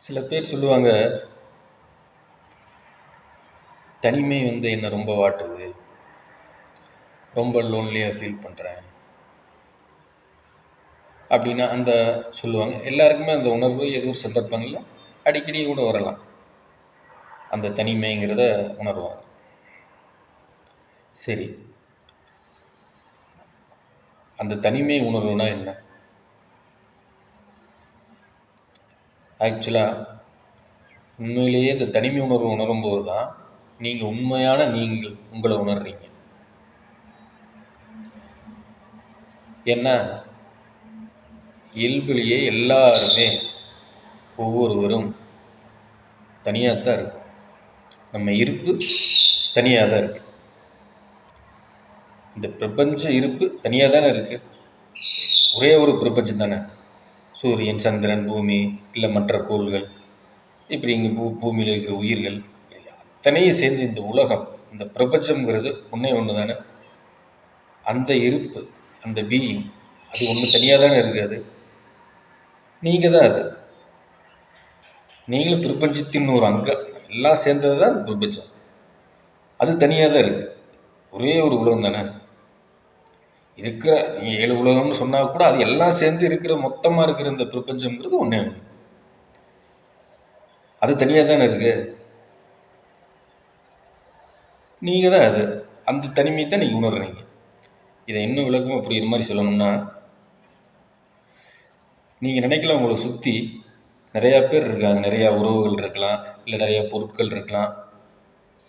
சில பேர் சொல்லுவாங்க தனிமை வந்து என்னை ரொம்ப வாட்டுது. ரொம்ப லோன்லியாக ஃபீல் பண்ணுறேன் அப்படின்னா அந்த சொல்லுவாங்க. எல்லாருக்குமே அந்த உணர்வு எதுவும் ஒரு சந்தர்ப்பங்களில் அடிக்கடி கூட வரலாம். அந்த தனிமைங்கிறத உணர்வாங்க. சரி. அந்த தனிமை உணர்வுனா என்ன? ஆக்சுவலாக உண்மையிலேயே இந்த தனிமை உணர்வு உணரும்போது தான் நீங்கள் உண்மையான நீங்கள் உங்களை உணர்றீங்க. ஏன்னா இயல்பிலேயே எல்லாருமே ஒவ்வொருவரும் தனியாக தான் இருக்கும். நம்ம இருப்பு தனியாக தான் இருக்கு. இந்த பிரபஞ்ச இருப்பு தனியாக தானே இருக்குது ஒரே ஒரு பிரபஞ்சம் தானே. சூரியன் சந்திரன் பூமி இல்லை மற்ற கோள்கள் இப்படி இங்கே பூ பூமியில் இருக்கிற உயிர்கள் அத்தனையும் சேர்ந்து இந்த உலகம் இந்த பிரபஞ்சம்ங்கிறது ஒன்றே ஒன்று தானே அந்த இருப்பு அந்த பீயிங் அது ஒன்று தனியாக தானே இருக்காது நீங்கள் தான் அது. நீங்களும் பிரபஞ்சத்தின் ஒரு அங்கம் எல்லாம் சேர்ந்தது தான் பிரபஞ்சம். அது தனியாக தான் இருக்குது ஒரே ஒரு உலகம் தானே இருக்கிற நீங்கள் ஏழு உலகம்னு சொன்னால் கூட அது எல்லாம் சேர்ந்து இருக்கிற மொத்தமாக இருக்கிற இந்த பிரபஞ்சங்கிறது ஒன்றே ஒன்று அது தனியாக தானே இருக்கு? நீங்கள் தான் அது. அந்த தனிமையை தான் நீங்கள் உணர்றீங்க. இதை இன்னும் விளக்கமாக புரியுற மாதிரி சொல்லணும்னா நீங்கள் நினைக்கலாம் உங்களை சுற்றி நிறையா பேர் இருக்காங்க. நிறையா உறவுகள் இருக்கலாம். இல்லை நிறையா பொருட்கள் இருக்கலாம்.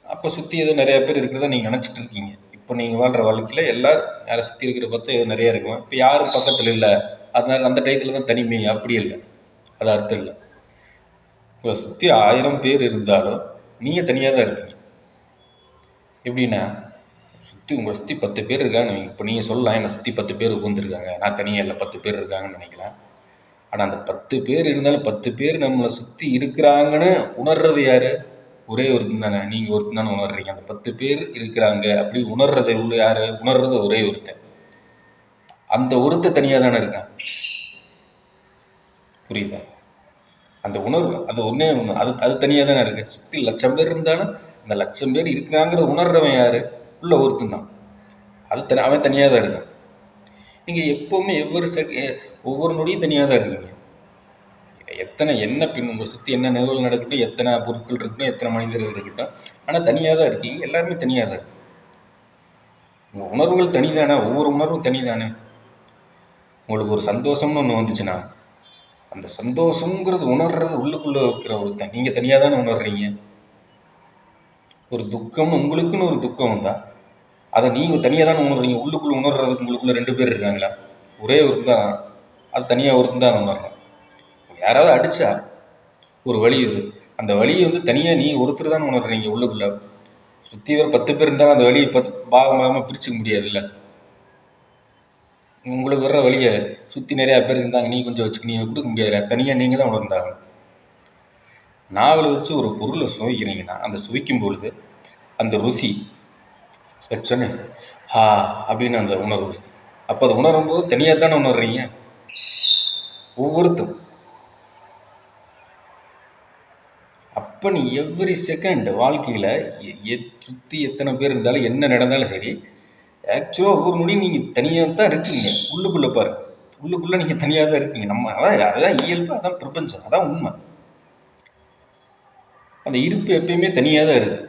அப்போ சுற்றி ஏதோ நிறையா பேர் இருக்கிறதா நீங்கள் நினச்சிட்டு இருக்கீங்க. இப்போ நீங்கள் வாழ்கிற வாழ்க்கையில் எல்லோரும் யாரை சுற்றி இருக்கிற பார்த்து நிறைய நிறையா இருக்கும். இப்போ யாரும் பக்கத்தில் இல்லை. அதனால் அந்த டயத்தில் தான் தனிமை அப்படி இல்லை. அது அர்த்தம் இல்லை. உங்களை சுற்றி ஆயிரம் பேர் இருந்தாலும் நீங்கள் தனியாக தான் இருக்கீங்க. எப்படின்னா சுற்றி உங்களை சுற்றி பத்து பேர் இருக்காங்க இப்போ நீங்கள் சொல்லலாம் என்னை சுற்றி பத்து பேர் உகந்துருக்காங்க நான் தனியாக இல்லை பத்து பேர் இருக்காங்கன்னு நினைக்கலாம். ஆனால் அந்த பத்து பேர் இருந்தாலும் பத்து பேர் நம்மளை சுற்றி இருக்கிறாங்கன்னு உணர்றது யார்? ஒரே ஒருத்தன் தானே? நீங்கள் ஒருத்தன் தானே உணர்றீங்க. அந்த பத்து பேர் இருக்கிறாங்க அப்படி உணர்றது உள்ள யார்? உணர்றது ஒரே ஒருத்தன். அந்த ஒருத்த தனியாக தானே இருக்கான். புரியுதா? அந்த உணர்வு அது ஒன்றே ஒன்று அது அது தனியாக தானே இருக்குது சுற்றி லட்சம் பேர் இருந்தாலும் அந்த லட்சம் பேர் இருக்கிறாங்கிற உணர்றவன் யார்? உள்ள ஒருத்தன் தான். அது தனி அவன் தனியாக தான் இருக்கான். நீங்கள் எப்போவுமே ஒவ்வொரு செக் ஒவ்வொரு நொடியும் தனியாக தான் இருக்கீங்க. எத்தனை என்ன பின் உங்களை சுற்றி என்ன நிகழ்வு நடக்கட்டும் எத்தனை பொருட்கள் இருக்கட்டும் எத்தனை மனிதர்கள் இருக்கட்டும் ஆனால் தனியாக தான் இருக்கீங்க எல்லாருமே தனியாக தான் இருக்கு உங்கள் உணர்வுகள் தனிதானே? ஒவ்வொரு உணர்வும் தனிதானே? உங்களுக்கு ஒரு சந்தோஷம்னு ஒன்று வந்துச்சுன்னா அந்த சந்தோஷங்கிறது உணர்றது உள்ளுக்குள்ளே இருக்கிற ஒருத்தன். நீங்கள் தனியாக தானே உணர்றீங்க. ஒரு துக்கம்னு உங்களுக்குன்னு ஒரு துக்கம் வந்தால் அதை நீங்கள் தனியாக தானே உணர்றீங்க. உள்ளுக்குள்ளே உணர்றதுக்கு உங்களுக்குள்ளே ரெண்டு பேர் இருக்காங்களா? ஒரே ஒரு தான் அது தனியாக ஒருத்தன் தான் உணர்றோம் யாராவது அடித்தா ஒரு வழி இது. அந்த வழியை வந்து தனியாக நீ ஒருத்தர் தானே உணர்றீங்க உள்ளுக்குள்ளே. சுற்றி வர பத்து பேர் இருந்தாலும் அந்த வழியை பத்து பாகம் பாகமாக பிரிச்சுக்க முடியாதுல்ல. உங்களுக்கு வர்ற வழியை சுற்றி நிறையா பேர் இருந்தாங்க நீ கொஞ்சம் வச்சுக்க நீ கொடுக்க முடியாது தனியாக நீங்கள் தான் உணர்ந்தாங்க. நாவலை வச்சு ஒரு பொருளை சுவைக்கிறீங்கன்னா அந்த சுவைக்கும் பொழுது அந்த ருசி வச்சோன்னே ஹா அப்படின்னு அந்த உணர்வு. ருசி அப்போ அதை உணரும்போது தனியாக தானே உணர்றீங்க? ஒவ்வொருத்தரும். அப்போ நீ எவ்ரி செகண்ட் வாழ்க்கையில் எ சுற்றி எத்தனை பேர் இருந்தாலும் என்ன நடந்தாலும் சரி ஆக்சுவலாக ஒவ்வொரு நொடியும் நீங்கள் தனியாக தான் இருக்கீங்க. உள்ளுக்குள்ளே பாரு. உள்ளுக்குள்ளே நீங்கள் தனியாக தான் இருக்கீங்க. நம்ம அதான் அதுதான் இயல்பு அதான் பிரபஞ்சம் அதான் உண்மை. அந்த இருப்பு எப்பயுமே தனியாக தான் இருக்குது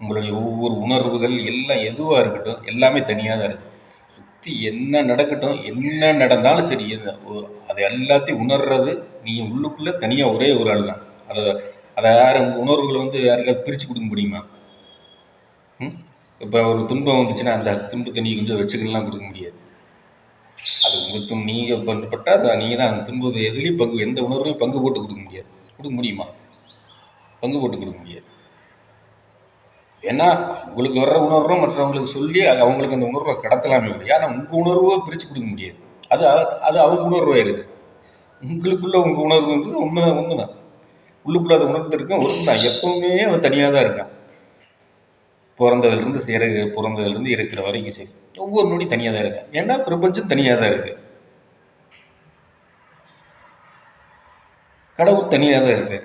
உங்களுடைய ஒவ்வொரு உணர்வுகள் எல்லாம் எதுவாக இருக்கட்டும் எல்லாமே தனியாக தான் இருக்குது சுற்றி என்ன நடக்கட்டும் என்ன நடந்தாலும் சரி எது- அது எல்லாத்தையும் உணர்றது நீ உள்ளுக்குள்ளே தனியாக ஒரே ஒரு ஆள் தான் அதை அதை யார் உங்கள் உணர்வுகளை வந்து யாருக்காவது பிரித்து கொடுக்க முடியுமா? ம்? இப்போ ஒரு துன்பம் வந்துச்சுன்னா அந்த துன்பத்தை நீங்கள் கொஞ்சம் வச்சுக்கலாம் கொடுக்க முடியாது. அது உங்கள் நீங்கள் பண்ணப்பட்டால் அதை நீங்கள் தான் அந்த துன்பத்தை எதுலேயும் பங்கு எந்த உணர்வுலையும் பங்கு போட்டு கொடுக்க முடியாது. கொடுக்க முடியுமா? பங்கு போட்டு கொடுக்க முடியாது. ஏன்னா உங்களுக்கு வர்ற உணர்வை மற்றவங்களுக்கு சொல்லி அது அவங்களுக்கு அந்த உணர்வை கடத்தலாமே முடியும் ஆனால் உங்கள் உணர்வை பிரித்து கொடுக்க முடியாது. அது அது அவங்க உணர்வாயிருது உங்களுக்குள்ள உங்கள் உணர்வுன்றது உண்மை உண்மை தான் உள்ளுக்குள்ள அதை உணர்ந்துருக்கேன் உணர்ந்தான் எப்பவுமே அவன் தனியாக தான் இருக்கான். பிறந்ததுலேருந்து இற பிறந்ததுலேருந்து இருக்கிற வரைக்கும் சரி. ஒவ்வொரு நொடி தனியாக தான் இருக்கேன். ஏன்னா பிரபஞ்சம் தனியாக தான் இருக்குது கடவுள் தனியாக தான் இருக்கு.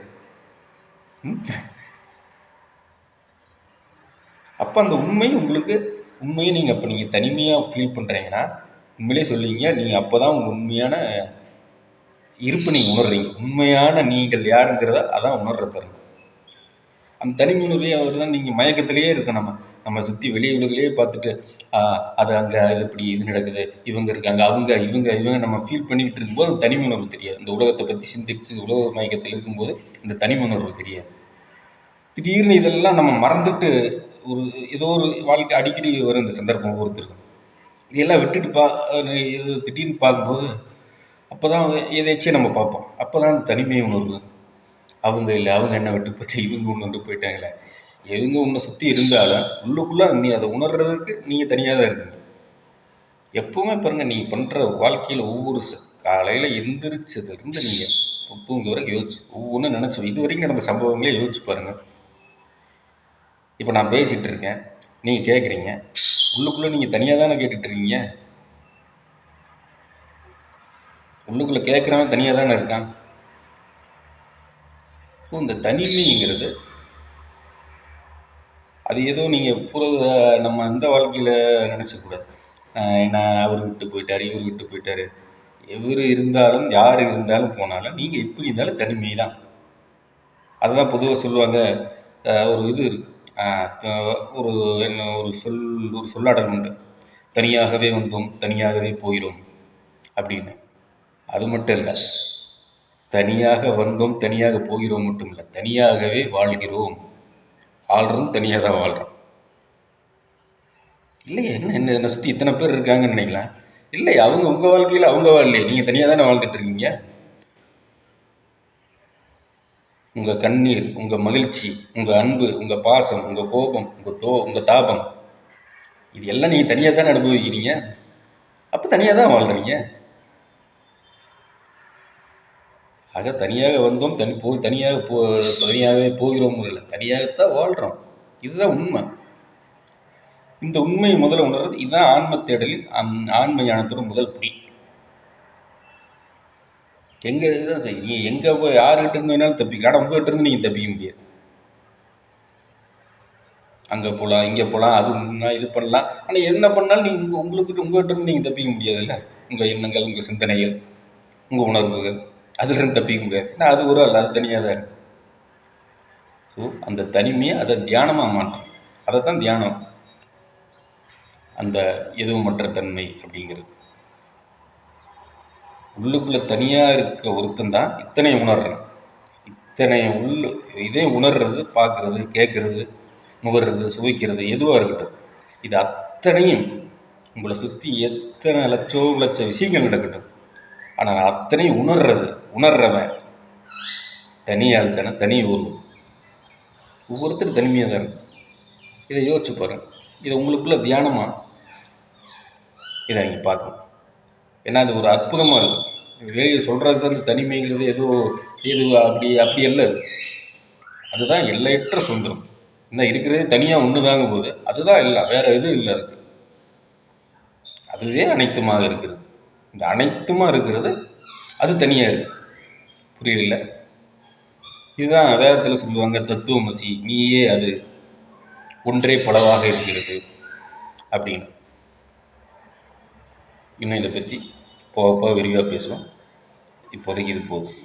அப்போ அந்த உண்மை உங்களுக்கு உண்மையை நீங்கள் அப்போ நீங்கள் தனிமையாக ஃபீல் பண்ணுறீங்கன்னா உண்மையிலே சொல்லுவீங்க நீங்கள் அப்போ தான் உங்கள் உண்மையான இருப்பு நீங்கள் உணர்றீங்க. உண்மையான நீங்கள் யாருங்கிறத அதான் உணர்ற தருணம். அந்த தனிமை உணர்வே அவர் தான் நீங்கள் மயக்கத்திலேயே இருக்க நம்ம. நம்ம சுற்றி வெளியே உலகிலேயே பார்த்துட்டு அது அங்கே இது இப்படி இது நடக்குது. இவங்க இருக்காங்க அவங்க இவங்க இவங்க நம்ம ஃபீல் பண்ணிக்கிட்டு இருக்கும்போது அந்த தனிமை உணர்வு தெரியாது. இந்த உலகத்தை பற்றி சிந்திச்சு உலக மயக்கத்தில் இருக்கும்போது இந்த தனிமை உணர்வு தெரியாது. திடீர்னு இதெல்லாம் நம்ம மறந்துட்டு ஒரு ஏதோ ஒரு வாழ்க்கை அடிக்கடி வரும் இந்த சந்தர்ப்பம் ஒவ்வொருத்தருக்கும். இதெல்லாம் விட்டுட்டு பா இது திடீர்னு பார்க்கும்போது அப்போ தான் எதேச்சும் நம்ம பார்ப்போம். அப்போ தான் அந்த தனிமை உணர்வு. அவங்க இல்லை அவங்க என்ன விட்டு போயிட்டு இவங்க ஒன்று விட்டு போயிட்டாங்களே. எவங்க உன்னை சுற்றி இருந்தாலும் உள்ளுக்குள்ளே நீ அதை உணர்றதுக்கு நீங்கள் தனியாக தான் இருக்கீங்க எப்போவுமே பாருங்க நீங்கள் பண்ணுற வாழ்க்கையில் ஒவ்வொரு காலையில் எந்திரிச்சதுலேருந்து நீங்கள் தூங்க வரைக்கும் யோசிச்சு ஒவ்வொன்றும் நினச்சி இது வரைக்கும் நடந்த சம்பவங்களே யோசிச்சு பாருங்கள் இப்போ நான் பேசிகிட்டு இருக்கேன். நீங்கள் கேட்குறீங்க உள்ளுக்குள்ளே நீங்கள் தனியாக தானே கேட்டுட்ருக்கீங்க இருக்கீங்க உள்ளுக்குள்ளே கேட்குறவன் தனியாக தானே இருக்கான். இந்த தனிமைங்கிறது அது ஏதோ நீங்கள் புற நம்ம இந்த வாழ்க்கையில் நினச்சக்கூடாது என்ன அவர் விட்டு போயிட்டார் இவர் விட்டு போயிட்டார். எவர் இருந்தாலும் யார் இருந்தாலும் போனாலும் நீங்கள் எப்படி இருந்தாலும் தனிமை தான் அதுதான் பொதுவாக சொல்லுவாங்க. ஒரு இது ஒரு என்ன ஒரு சொல் ஒரு சொல்லாடல் உண்டு. தனியாகவே வந்தோம் தனியாகவே போயிடும் அப்படின்னு. அது மட்டும் இல்லை தனியாக வந்தோம் தனியாக போகிறோம் மட்டும் இல்லை தனியாகவே வாழ்கிறோம். வாழ்கிறதும் தனியாக தான் வாழ்கிறோம் இல்லையே என்ன என்ன என்னை சுற்றி இத்தனை பேர் இருக்காங்கன்னு நினைக்கலாம் இல்லை அவங்க உங்கள் வாழ்க்கையில் அவங்க வாழலையே நீங்கள் தனியாக தானே வாழ்ந்துட்டு இருக்கீங்க? உங்கள் கண்ணீர் உங்கள் மகிழ்ச்சி உங்கள் அன்பு உங்கள் பாசம் உங்கள் கோபம் உங்கள் தோ உங்கள் தாபம் இது எல்லாம் நீங்கள் தனியாக தானே அனுபவிக்கிறீங்க? அப்போ தனியாக தான் வாழ்கிறீங்க ஆக தனியாக வந்தோம் தனி போய் தனியாக போ தனியாகவே போகிறோம் இல்லை தனியாகத்தான் வாழ்கிறோம் இதுதான் உண்மை. இந்த உண்மையை முதல்ல உணர்றது இதுதான் ஆன்ம தேடலின் ஆன்- ஆன்ம ஞானத்தோட முதல் புடி எங்கே இதுதான் சரி நீ எங்கே போய் யாருக்கிட்ட இருந்து வேணாலும் தப்பிக்கலாம். ஆனால் உங்கள்கிட்ட இருந்து நீங்கள் தப்பிக்க முடியாது. அங்கே போகலாம் இங்கே போகலாம் அது பண்ணலாம் இது பண்ணலாம். ஆனால் என்ன பண்ணாலும் நீங்கள் உங்கள் உங்களுக்கு உங்கள்கிட்ட இருந்து நீங்கள் தப்பிக்க முடியாதுல்ல? உங்கள் எண்ணங்கள் உங்கள் சிந்தனைகள் உங்கள் உணர்வுகள். அதிலிருந்து தப்பிக்க முடியாது. ஏன்னா அது ஒரு அல்ல அது தனியாக தான் இருக்கு. ஸோ அந்த தனிமையை அதை தியானமாக மாற்றும். அதை தான் தியானம். அந்த எதுவுமற்ற தன்மை அப்படிங்கிறது. உள்ளுக்குள்ளே தனியாக இருக்க ஒருத்தன் தான் இத்தனை உணர்றான். இத்தனை உள்ள இதே உணர்றது பார்க்குறது கேட்குறது நுகர்றது சுவைக்கிறது எதுவாக இருக்கட்டும். இது அத்தனையும் உங்களை சுற்றி எத்தனை லட்சோ லட்ச விஷயங்கள் நடக்கட்டும். ஆனால் அத்தனையும் உணர்றது உணர்றவன். தனியால் தானே தனி உருவம் ஒவ்வொருத்தரும் தனிமையாக தான் இருக்கும். இதை யோசிச்சு பாருங்க. இதை உங்களுக்குள்ள தியானமாக இதை நீங்கள் பார்க்கணும். ஏன்னா அது ஒரு அற்புதமாக இருக்கும். வெளியே சொல்கிறது அந்த தனிமைங்கிறது ஏதோ இது அப்படி அப்படி அல்ல அதுதான் எல்லையற்ற சுதந்திரம். இந்த இருக்கிறதே தனியாக ஒன்று தாங்க போகுது. அதுதான் இல்லை வேறு எதுவும் இல்லை இருக்குது அதுவே அனைத்துமாக இருக்கிறது. இந்த அனைத்துமாக இருக்கிறது அது தனியாக இருக்கு. புரியல இதுதான் வேதத்தில் சொல்லுவாங்க தத்துவமசி நீயே அது ஒன்றே பலவாக இருக்கிறது அப்படின்னு. இன்னும் இதை பற்றி போக போக விரிவாக பேசுவோம். இப்போதைக்கு இது போதும்.